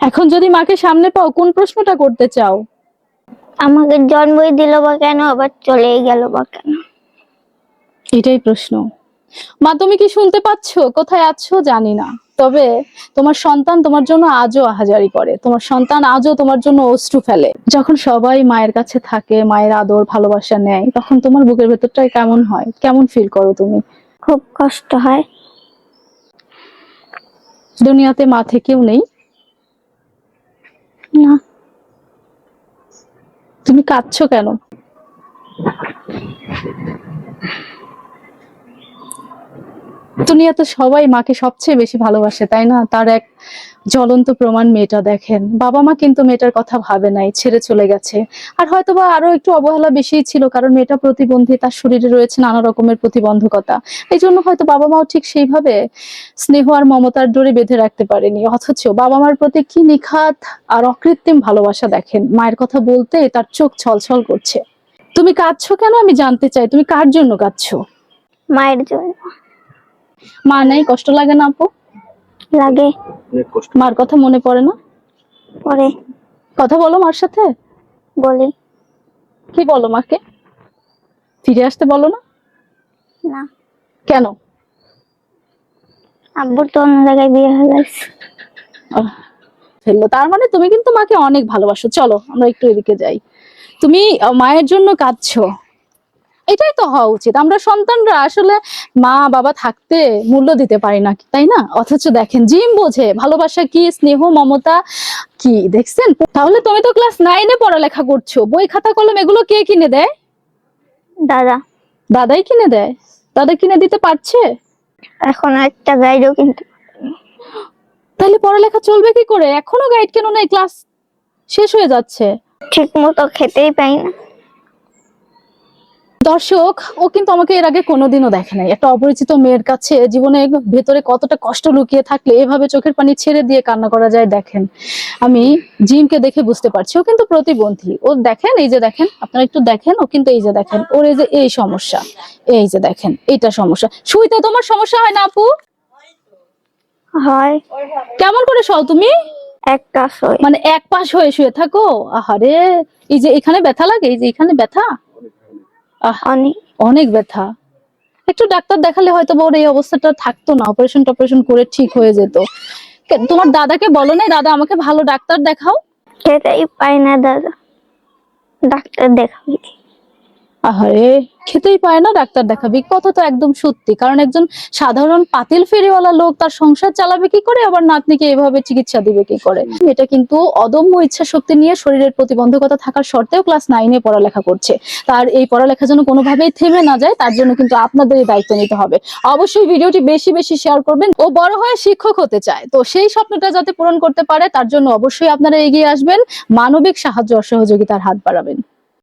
এখন যদি মাকে সামনে পাও কোন প্রশ্নটা করতে চাও? আমাকে জন্মই দিল বা কেন আবার চলেই গেল বা কেন? এটাই প্রশ্ন। মা তুমি কি শুনতে পাচ্ছ? কোথায় আছো? জানি না। তবে তোমার সন্তান তোমার জন্য আজও আহাজারি করে। তোমার সন্তান আজও তোমার জন্য অশ্রু ফেলে। যখন সবাই মায়ের কাছে থাকে মায়ের আদর ভালোবাসা নেয় তখন তোমার বুকের ভেতরটা কেমন হয়? কেমন ফিল করো তুমি? খুব কষ্ট হয়। দুনিয়াতে মা থেকেও নেই না তুমি কাঁদছো কেন? দুনিয়াতে সবাই মাকে সবচেয়ে বেশি ভালোবাসে তাই না? তার এক জ্বলন্ত প্রমাণ মেয়েটা দেখেন। বাবা মা কিন্তু মেয়েটার কথা ভাবে নাই ছেড়ে চলে গেছে। আর হয়তোবা আরও একটু অবহেলা বেশিই ছিল কারণ মেয়েটা প্রতিবন্ধী তার শরীরে রয়েছে নানা রকমের প্রতিবন্ধকতা। এই জন্য হয়তো বাবা মাও ঠিক সেইভাবে স্নেহ আর মমতার ডোরে বেঁধে রাখতে পারেনি। অথচ বাবা মার প্রতি কি নিখাত আর অকৃত্রিম ভালোবাসা দেখেন। মায়ের কথা বলতে তার চোখ ছলছল করছে। তুমি কাঁদছো কেন? আমি জানতে চাই। তুমি কার জন্য কাঁদছো? মায়ের জন্য। মা নাই? কষ্ট লাগে না আপু? লাগে। মার কথা মনে পড়ে না? পরে কথা বলো মার সাথে। বলি। কি বলো মাকে? ফিরে আসতে বলো না? না। কেন? আব্বুর তো অন্য জায়গায় বিয়ে হয়ে গেছে। ফেলল। তার মানে তুমি কিন্তু মাকে অনেক ভালোবাসো। চলো আমরা একটু এদিকে যাই। তুমি মায়ের জন্য কাঁদছো। এটাই তো হওয়া উচিত। আমরা সন্তানরা আসলে মা বাবা থাকতে মূল্য দিতে পারি না তাই না? অথচ দেখেন জিম বোঝে ভালোবাসা কি স্নেহ মমতা কি দেখছেন? তাহলে তুমি তো ক্লাস নাইনে পড়ালেখা করছ বই খাতা কলম এগুলো কে কিনে দেয়? দাদা। দাদাই কিনে দেয়? দাদা কিনে দিতে পারছে? এখন একটা গাইডও কিন্তু তাহলে পড়ালেখা চলবে কি করে? এখনও গাইড কেন নেই? ক্লাস শেষ হয়ে যাচ্ছে। ঠিক মতো খেতেই পাই না। দর্শক ও কিন্তু আমাকে এর আগে কোনোদিনও দেখে নাই। একটা অপরিচিত মেয়ের কাছে জীবনে ভেতরে কতটা কষ্ট লুকিয়ে থাকলে এভাবে চোখের পানি ছেড়ে দিয়ে কান্না করা যায় দেখেন। আমি জিমকে দেখে বুঝতে পারছি ও কিন্তু প্রতিবন্ধী। ও দেখেন এই যে দেখেন আপনারা একটু দেখেন ও কিন্তু এই যে দেখেন ওর এই যে এই সমস্যা এই যে দেখেন এইটা সমস্যা। শুইতে তোমার সমস্যা হয় না আপু? হয়। কেমন করে সও তুমি? একটা সই মানে এক পাশ হয়ে শুয়ে থাকো? আহারে এই যে এখানে ব্যথা লাগে এই যে এখানে ব্যথা? অনেক অনেক ব্যথা। একটু ডাক্তার দেখালে হয়তো ওর এই অবস্থাটা থাকতো না অপারেশন টপারেশন করে ঠিক হয়ে যেত। তোমার দাদাকে বলো না দাদা আমাকে ভালো ডাক্তার দেখাও। সেটাই পাই না দাদা। ডাক্তার দেখাবি? আহারে, খেতেই পায় না ডাক্তার দেখাবি। কথা তো একদম সত্যি। কারণ একজন সাধারণ পাতিল ফেরিওয়ালা লোক তার সংসার চালাবে কি করে? আবার নাতনিকে এভাবে চিকিৎসা দিবে কি করে? এটা কিন্তু অদম্য ইচ্ছা শক্তি নিয়ে শরীরের প্রতিবন্ধকতা থাকার সত্ত্বেও ক্লাস নাইনে পড়ালেখা করছে। তার এই পড়ালেখা যেন কোনোভাবেই থেমে না যায়, তার জন্য কিন্তু আপনাদের এই দায়িত্ব নিতে হবে। অবশ্যই ভিডিওটি বেশি বেশি শেয়ার করবেন ও বড় হয়ে শিক্ষক হতে চায়। তো সেই স্বপ্নটা যাতে পূরণ করতে পারে, তার জন্য অবশ্যই আপনারা এগিয়ে আসবেন। মানবিক সাহায্য ও সহযোগিতার হাত বাড়াবেন।